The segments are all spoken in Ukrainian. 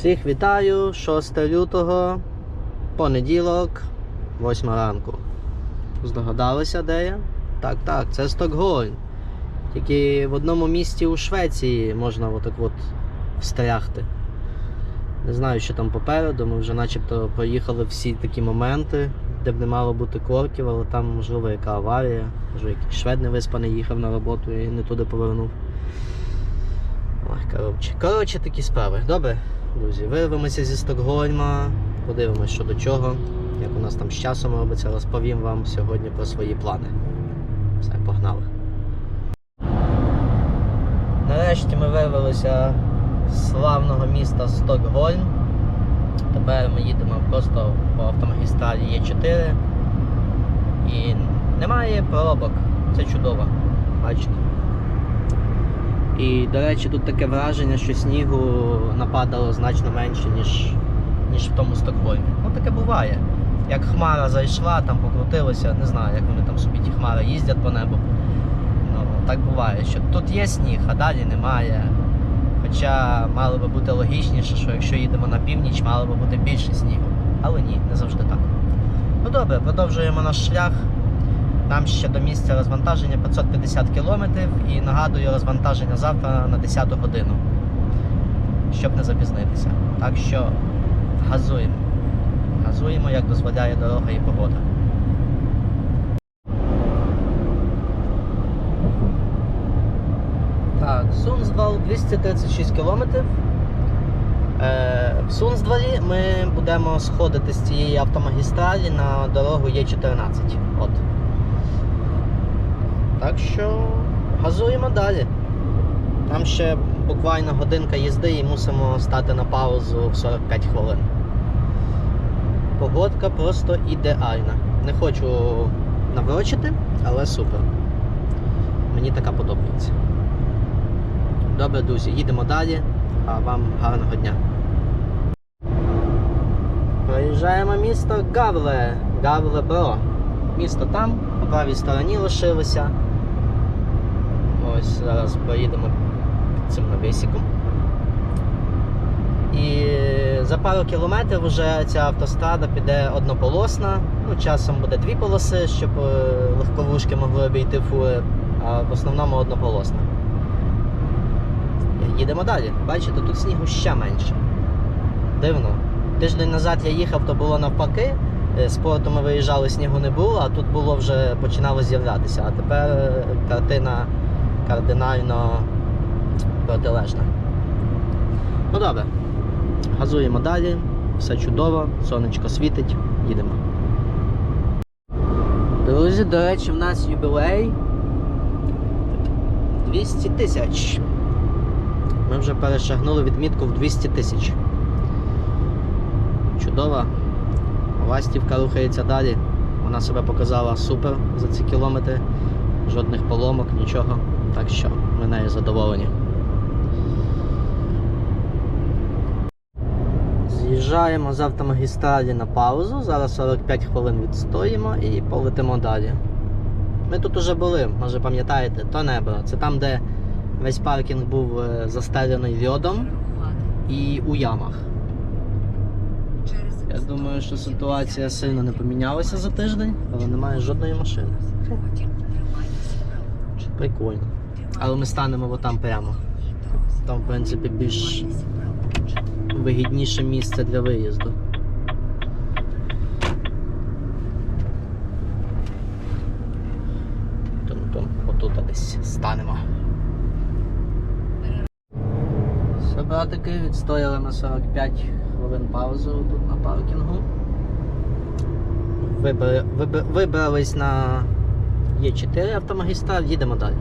Всіх вітаю, 6 лютого, понеділок, 8 ранку. Здогадалися, де я? Так, так, це Стокгольм. Тільки в одному місті у Швеції можна отак от встрягти. Не знаю, що там попереду. Ми вже начебто проїхали всі такі моменти, де б не мало бути корків, але там, можливо, яка аварія, може якийсь швед невиспаний їхав на роботу і не туди повернув. Ой, коротше. Коротше, такі справи. Добре, друзі, вирвемося зі Стокгольма, подивимось, що до чого, як у нас там з часом робиться, розповім вам сьогодні про свої плани. Все, погнали. Нарешті ми вирвалися з славного міста Стокгольм. Тепер ми їдемо просто по автомагістралі Є4. І немає проробок. Це чудово. Бачите? І, до речі, тут таке враження, що снігу нападало значно менше, ніж, ніж в тому Стокгольмі. Ну таке буває. Як хмара зайшла, там покрутилося, не знаю, як вони там собі ті хмари їздять по небу. Ну, так буває, що тут є сніг, а далі немає. Хоча мало би бути логічніше, що якщо їдемо на північ, мало би бути більше снігу. Але ні, не завжди так. Ну добре, продовжуємо наш шлях. Нам ще до місця розвантаження 550 кілометрів і нагадую розвантаження завтра на 10 годину, щоб не запізнитися. Так що газуємо. Газуємо, як дозволяє дорога і погода. Так, Сунздвал 236 кілометрів. Е, В Сунздвалі ми будемо сходити з цієї автомагістралі на дорогу Є14. От. Так що газуємо далі. Нам ще буквально годинка їзди і мусимо стати на паузу в 45 хвилин. Погодка просто ідеальна. Не хочу наврочити, але супер. Мені така подобається. Добре, друзі, їдемо далі, а вам гарного дня. Проїжджаємо місто Гавле, Гавле Бро. Місто там, по правій стороні лишилося. Ось зараз поїдемо цим навісиком. І за пару кілометрів вже ця автострада піде однополосна. Ну, часом буде дві полоси, щоб е, легковушки могли обійти фури, а в основному однополосна. Їдемо далі. Бачите, тут снігу ще менше. Дивно. Тиждень назад я їхав, то було навпаки. Е, З порту ми виїжджали, снігу не було, а тут було вже починало з'являтися. А тепер е, картина кардинально протилежна. Ну добре. Газуємо далі, все чудово, сонечко світить, їдемо. Друзі, до речі, в нас юбілей 200 тисяч. Ми вже перешагнули відмітку в 200 тисяч. Чудово. Ластівка рухається далі. Вона себе показала супер за ці кілометри. Жодних поломок, нічого. Так що ми нею задоволені. З'їжджаємо з автомагістралі на паузу. Зараз 45 хвилин відстоїмо і полетимо далі. Ми тут уже були, може пам'ятаєте, то небо. Це там, де весь паркінг був е, застелений льодом і у ямах. Я думаю, що ситуація сильно не помінялася за тиждень, але немає жодної машини. Прикольно. Але ми станемо отам прямо. Там, в принципі, більш вигідніше місце для виїзду. Тум-тум, отут десь станемо. Все, братики, відстояли на 45 хвилин паузу тут на паркінгу. Вибрали, вибрались на Є4 автомагістраль, їдемо далі.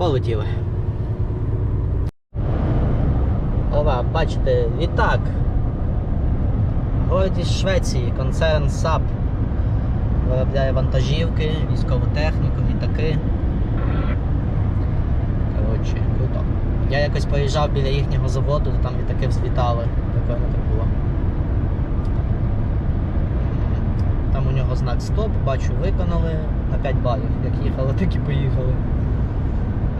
Полетіли. Ова, бачите, літак. Гордість Швеції, концерн САП. Виробляє вантажівки, військову техніку, літаки. Коротше, круто. Я якось проїжджав біля їхнього заводу, там літаки взлітали. Прикольно так було. Там у нього знак стоп, бачу, виконали на 5 балів. Як їхали, так і поїхали.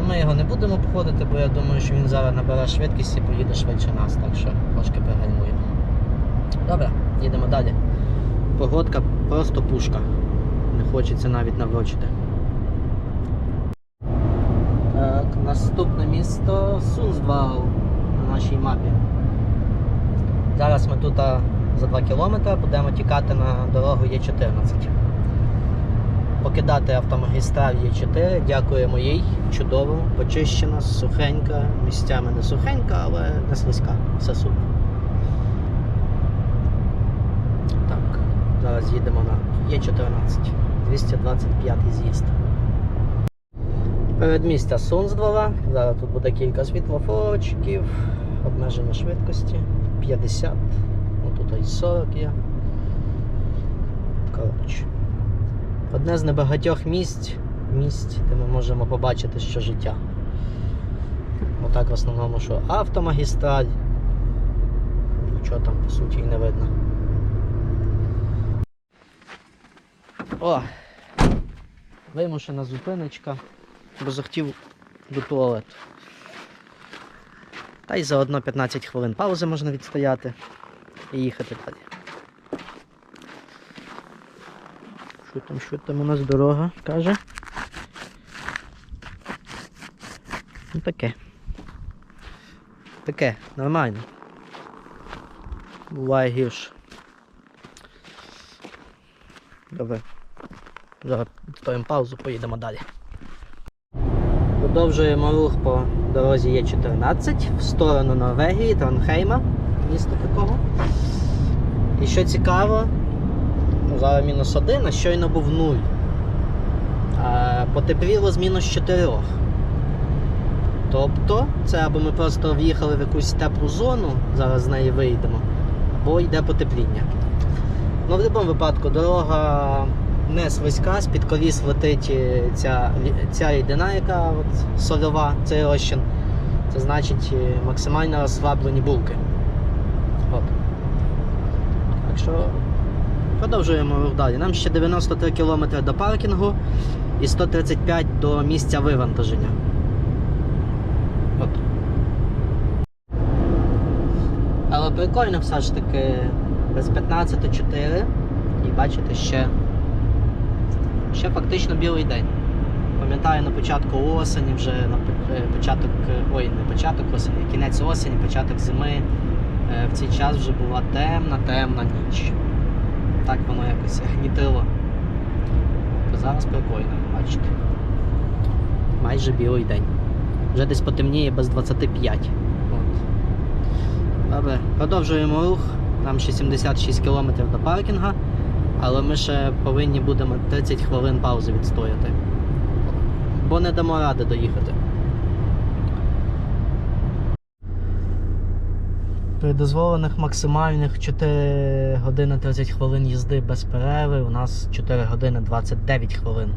Ми його не будемо обходити, бо я думаю, що він зараз набере швидкість і поїде швидше нас, так що трошки пригальмуємо. Добре, їдемо далі. Погодка просто пушка. Не хочеться навіть наврочити. Так, наступне місто Сунздвал на нашій мапі. Зараз ми тут за 2 кілометри будемо тікати на дорогу Є14. Покидати автомагістраль Є4, дякуємо їй. Чудово, почищена, сухенька, місцями не сухенька, але не слизька. Все супер. Так, зараз їдемо на Є14. 225 з'їзд. Передмістя Сунздвала. Зараз тут буде кілька світлофорчиків, обмеження швидкості 50. Ну тут і 40 є. Коротше. Одне з небагатьох місць, місць, де ми можемо побачити, що життя. Отак в основному, що автомагістраль. Нічого там по суті і не видно. О! Вимушена зупиночка, бо захотів до туалету. Та й заодно 15 хвилин паузи можна відстояти і їхати далі. Що там, що там у нас дорога каже? Ну таке. Таке, нормально. Буває гірше. Добре. Зараз стоїмо паузу, поїдемо далі. Продовжуємо рух по дорозі Є14 в сторону Норвегії, Тронхейма, міста такого. І що цікаво, зараз мінус один, а щойно був 0. А, потепліло з мінус 4. Тобто, це або ми просто в'їхали в якусь теплу зону, зараз з неї вийдемо, або йде потепління. Ну, в будь-якому випадку дорога не слизька, з-під коліс летить е, ця, ця рідина, яка от, сольова, цей розчин. Це значить е, максимально розслаблені булки. От. Так що продовжуємо рух далі. Нам ще 93 км до паркінгу і 135 до місця вивантаження. От. Але прикольно все ж таки без 15.4 і бачите ще, ще фактично білий день. Пам'ятаю на початку осені, вже на е, початок, е, ой, не початок осені, кінець осені, початок зими. е, В цей час вже була темна, темна ніч. Так воно якось гнітило. То зараз прикольно, бачите. Майже білий день. Вже десь потемніє без 25. От. Добре, продовжуємо рух. Нам ще 76 км до паркінга, але ми ще повинні будемо 30 хвилин паузи відстояти. Бо не дамо ради доїхати. При дозволених максимальних 4 години 30 хвилин їзди без перерви. У нас 4 години 29 хвилин.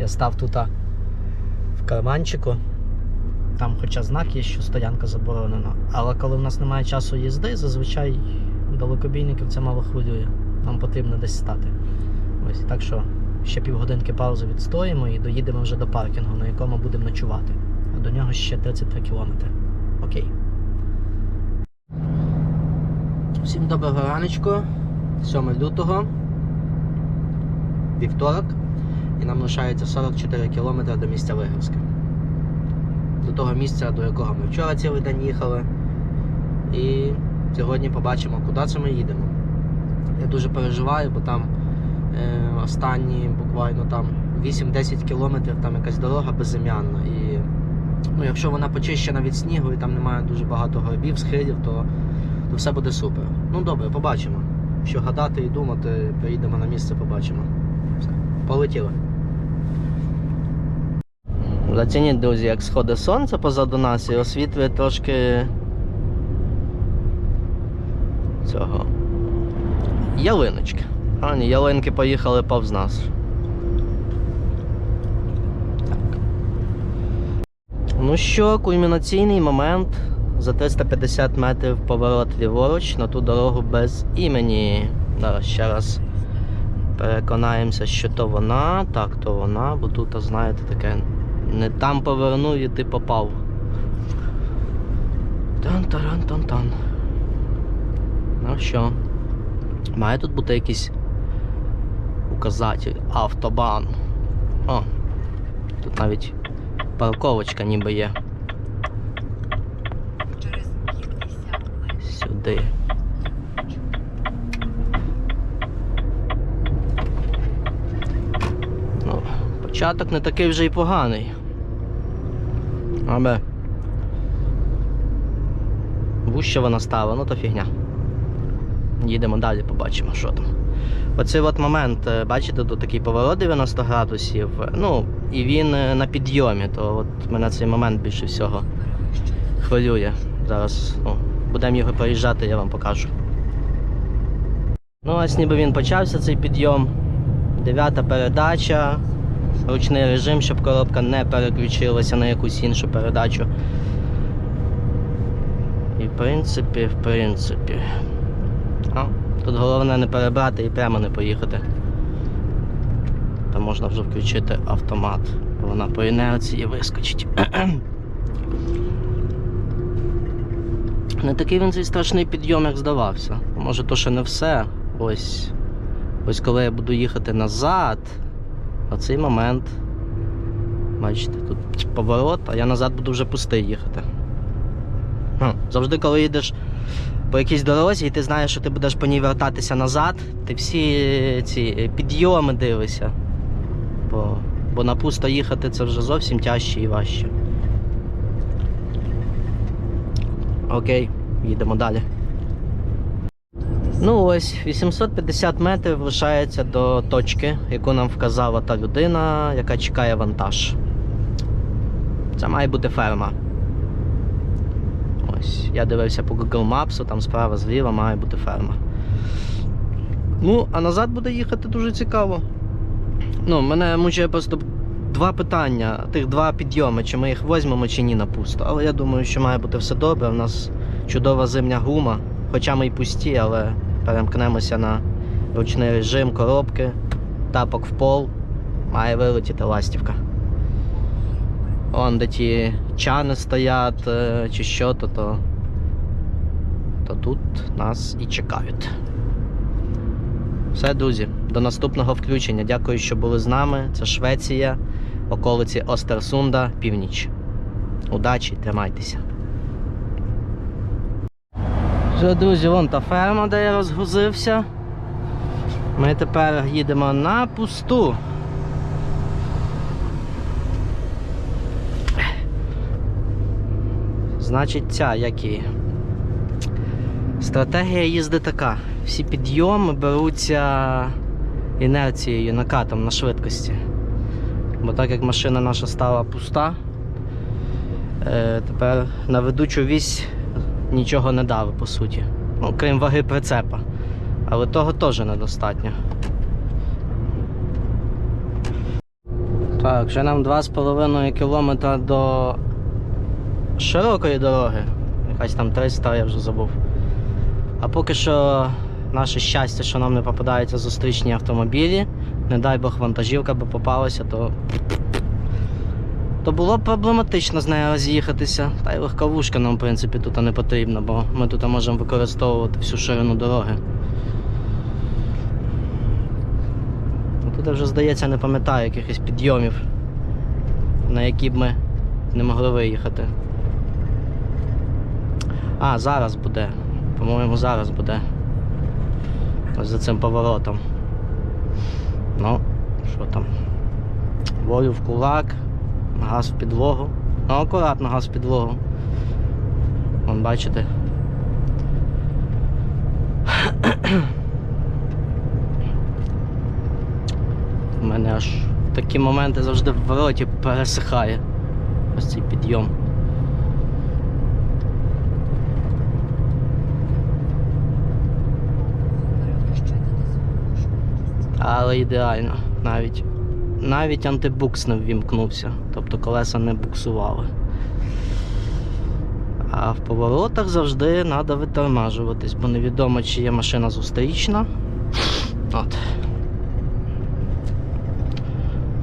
Я став тут в карманчику. Там хоча знак є, що стоянка заборонена. Але коли в нас немає часу їзди, зазвичай далекобійників це мало хвилює. Нам потрібно десь стати. Ось так що ще півгодинки паузи відстоїмо і доїдемо вже до паркінгу, на якому будемо ночувати. А до нього ще 33 кілометри. Окей. Всім доброго раночку. 7 лютого. Вівторок. І нам лишається 44 кілометри до місця Вигрівська до того місця, до якого ми вчора цілий день їхали. І сьогодні побачимо, куди це ми їдемо. Я дуже переживаю, бо там е, останні буквально там 8-10 кілометрів там якась дорога безім'янна. І ну, якщо вона почищена від снігу і там немає дуже багато горбів, схилів, то, то все буде супер. Ну добре, побачимо. Що гадати і думати, приїдемо на місце, побачимо. Все, полетіли. Зацініть, друзі, як сходить сонце позаду нас і освітлює трошки цього. Ялиночки. А, ні, ялинки поїхали повз нас. Так. Ну що, кульмінаційний момент. За 350 метрів поворот ліворуч на ту дорогу без імені. Зараз ще раз переконаємося, що то вона. Так, то вона, бо тут, знаєте, таке Не там повернув і ти попав. Тан-таран-тан-тан. Ну що? Має тут бути якийсь указатель. Автобан. О, тут навіть парковочка ніби є. Через 50 метрів. Ну, початок не такий вже й поганий. Але вуще вона стала, ну то фігня. Їдемо далі, побачимо, що там. Оцей от момент, е, бачите, тут такий поворот 90 градусів. Ну, і він е, на підйомі, то от мене цей момент більше всього хвилює. Зараз ну, будемо його проїжджати, я вам покажу. Ну, ось ніби він почався цей підйом. Дев'ята передача. Ручний режим, щоб коробка не переключилася на якусь іншу передачу. І в принципі, в принципі. А, тут головне не перебрати і прямо не поїхати. Там можна вже включити автомат. бо Вона по інерції вискочить. Не такий він цей страшний підйом, як здавався. Може, то ще не все. Ось. Ось коли я буду їхати назад, оцей момент. Бачите, тут поворот, а я назад буду вже пустий їхати. Хм, Завжди, коли їдеш по якійсь дорозі і ти знаєш, що ти будеш по ній вертатися назад, ти всі ці підйоми дивишся. Бо, бо на пусто їхати це вже зовсім тяжче і важче. Окей, їдемо далі. Ну ось, 850 метрів лишається до точки, яку нам вказала та людина, яка чекає вантаж. Це має бути ферма. Ось, я дивився по Google Maps, там справа зліва має бути ферма. Ну, а назад буде їхати дуже цікаво. Ну, мене мучає просто два питання, тих два підйоми, чи ми їх візьмемо, чи ні на пусто. Але я думаю, що має бути все добре. У нас чудова зимня гума, хоча ми й пусті, але перемкнемося на ручний режим коробки, тапок в пол, має вилетіти ластівка. Вон де ті чани стоять, е, чи що, то, то, то тут нас і чекають. Все, друзі, до наступного включення. Дякую, що були з нами. Це Швеція, околиці Остерсунда, північ. Удачі, тримайтеся. Все, друзі, вон та ферма, де я розгрузився. Ми тепер їдемо на пусту. Значить, ця як і. Стратегія їзди така. Всі підйоми беруться інерцією, накатом на швидкості. Бо так як машина наша стала пуста, е, тепер на ведучу вісь нічого не дали, по суті. Ну, крім ваги прицепа. Але того теж недостатньо. Так, вже нам 2,5 кілометра до широкої дороги. Якась там 300, я вже забув. А поки що наше щастя, що нам не попадаються зустрічні автомобілі. Не дай Бог вантажівка би попалася, то. То було б проблематично з нею роз'їхатися. Та й легковушка нам, в принципі, тут не потрібна, бо ми тут можемо використовувати всю ширину дороги. Тут вже, здається, не пам'ятаю якихось підйомів, на які б ми не могли виїхати. А, зараз буде. По-моєму, зараз буде. Ось за цим поворотом. Ну, що там? Волю в кулак, газ в підлогу. Ну, акуратно газ в підлогу. Вон бачите. У мене аж такі моменти завжди в роті пересихає. Ось цей підйом. Але ідеально. Навіть навіть антибукс не ввімкнувся, тобто колеса не буксували. А в поворотах завжди треба витормажуватись, бо невідомо, чи є машина зустрічна. От.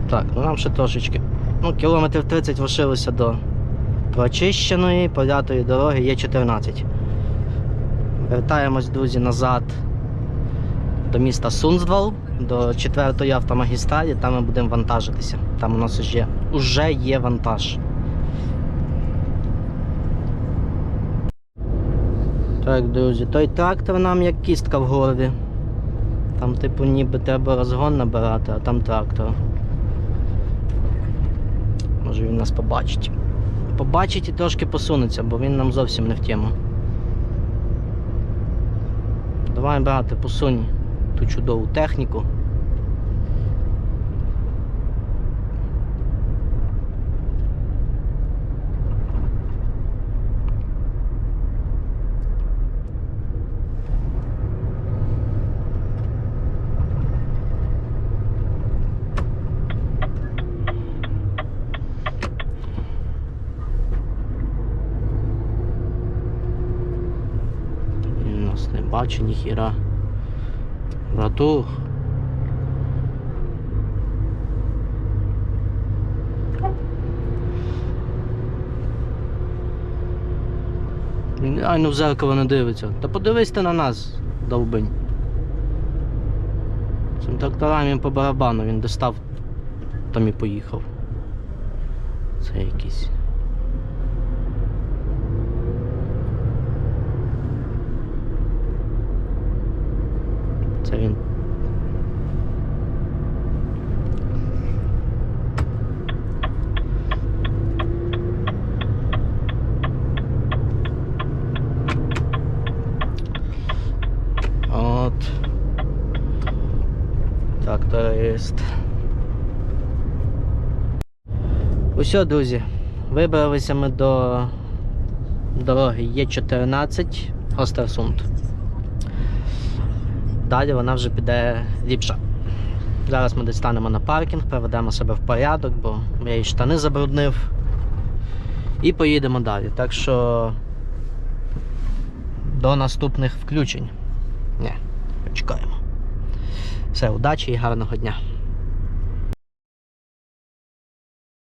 Так, ну нам ще трошечки Ну, кілометрів 30 лишилося до прочищеної полятої дороги є 14. Вертаємось, друзі, назад до міста Сунздвал, до 4-ї автомагістралі, там ми будемо вантажитися. Там у нас вже, уже є вантаж. Так, друзі, той трактор нам як кістка в горлі. Там, типу, ніби треба розгон набирати, а там трактор. Може він нас побачить. Побачить і трошки посунеться, бо він нам зовсім не в тему. Давай, брате, посунь ту чудову техніку. Він нас ніхіра. Братух. Він реально в зеркало не дивиться. Та подивись ти на нас, довбень. Цим тракторам він по барабану, він достав, там і поїхав. Це якийсь. Це він. От. Так, то є. Усьо, друзі. Вибралися ми до дороги Є14 Остерсунд. Далі вона вже піде ліпша. Зараз ми десь станемо на паркінг, приведемо себе в порядок, бо я її штани забруднив. І поїдемо далі. Так що до наступних включень. Ні, почекаємо. Все, удачі і гарного дня.